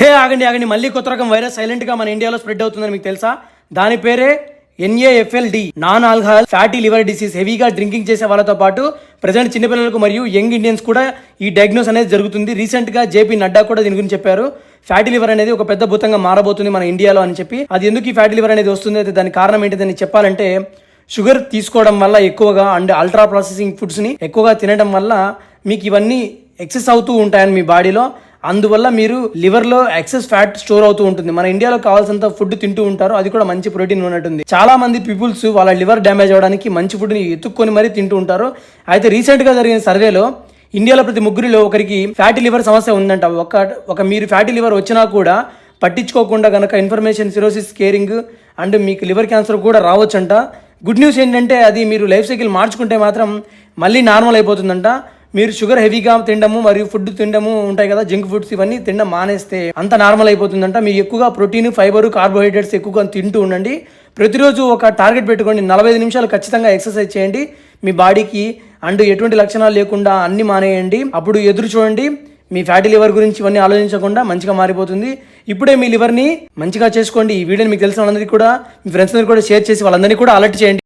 హే ఆగండి ఆగండి. మళ్ళీ కొత్త రకం వైరస్ సైలెంట్గా మన ఇండియాలో స్ప్రెడ్ అవుతుందని మీకు తెలుసా? దాని పేరే N A F L D non alcohol fatty liver disease హెవీగా డ్రింకింగ్ చేసే వాళ్ళతో పాటు ప్రజెంట్ చిన్నపిల్లలకు మరియు యంగ్ ఇండియన్స్ కూడా ఈ డయాగ్నోస్ అనేది జరుగుతుంది. రీసెంట్గా జేపీ నడ్డా కూడా దీని గురించి చెప్పారు. ఫ్యాటీ లివర్ అనేది ఒక పెద్ద భూతంగా మారబోతుంది మన ఇండియాలో అని చెప్పి. అది ఎందుకు ఈ ఫ్యాటీ లివర్ అనేది వస్తుంది? అయితే దాని కారణం ఏంటిదని చెప్పాలంటే షుగర్ తీసుకోవడం వల్ల ఎక్కువగా అండ్ అల్ట్రా ప్రాసెసింగ్ ఫుడ్స్ని ఎక్కువగా తినడం వల్ల మీకు ఇవన్నీ ఎక్సెస్ అవుతూ ఉంటాయని మీ బాడీలో. అందువల్ల మీరు లివర్లో ఎక్సెస్ ఫ్యాట్ స్టోర్ అవుతూ ఉంటుంది. మన ఇండియాలో కావాల్సినంత ఫుడ్ తింటూ ఉంటారు. అది కూడా మంచి ప్రోటీన్ ఉన్నట్టుంది. చాలా మంది పీపుల్స్ వాళ్ళ లివర్ డ్యామేజ్ అవడానికి మంచి ఫుడ్ని ఎత్తుక్కొని మరీ తింటూ ఉంటారు. అయితే రీసెంట్గా జరిగిన సర్వేలో ఇండియాలో ప్రతి ముగ్గురిలో ఒకరికి ఫ్యాటీ లివర్ సమస్య ఉందంట. ఒక ఒక మీరు ఫ్యాటీ లివర్ వచ్చినా కూడా పట్టించుకోకుండా కనుక ఇన్ఫర్మేషన్ సిరోసిస్ కేరింగ్ అండ్ మీకు లివర్ క్యాన్సర్ కూడా రావచ్చంట. గుడ్ న్యూస్ ఏంటంటే అది మీరు లైఫ్ సైకిల్ మార్చుకుంటే మాత్రం మళ్ళీ నార్మల్ అయిపోతుందంట. మీరు షుగర్ హెవీగా తినడము మరియు ఫుడ్ తినడము ఉంటాయి కదా జంక్ ఫుడ్స్ ఇవన్నీ తినడం మానేస్తే అంత నార్మల్ అయిపోతుందంట. మీరు ఎక్కువగా ప్రోటీన్ ఫైబర్ కార్బోహైడ్రేట్స్ ఎక్కువగా తింటూ ఉండండి. ప్రతిరోజు ఒక టార్గెట్ పెట్టుకోండి. నలభై ఐదు నిమిషాలు ఖచ్చితంగా ఎక్సర్సైజ్ చేయండి. మీ బాడీకి అండ్ ఎటువంటి లక్షణాలు లేకుండా అన్ని మానేయండి. అప్పుడు ఎదురు చూడండి. మీ ఫ్యాటీ లివర్ గురించి ఇవన్నీ ఆలోచించకుండా మంచిగా మారిపోతుంది. ఇప్పుడే మీ లివర్ని మంచిగా చేసుకోండి. ఈ వీడియోని మీకు తెలిసిన వాళ్ళందరికీ కూడా మీ ఫ్రెండ్స్ అందరికీ కూడా షేర్ చేసి వాళ్ళందరినీ కూడా అలర్ట్ చేయండి.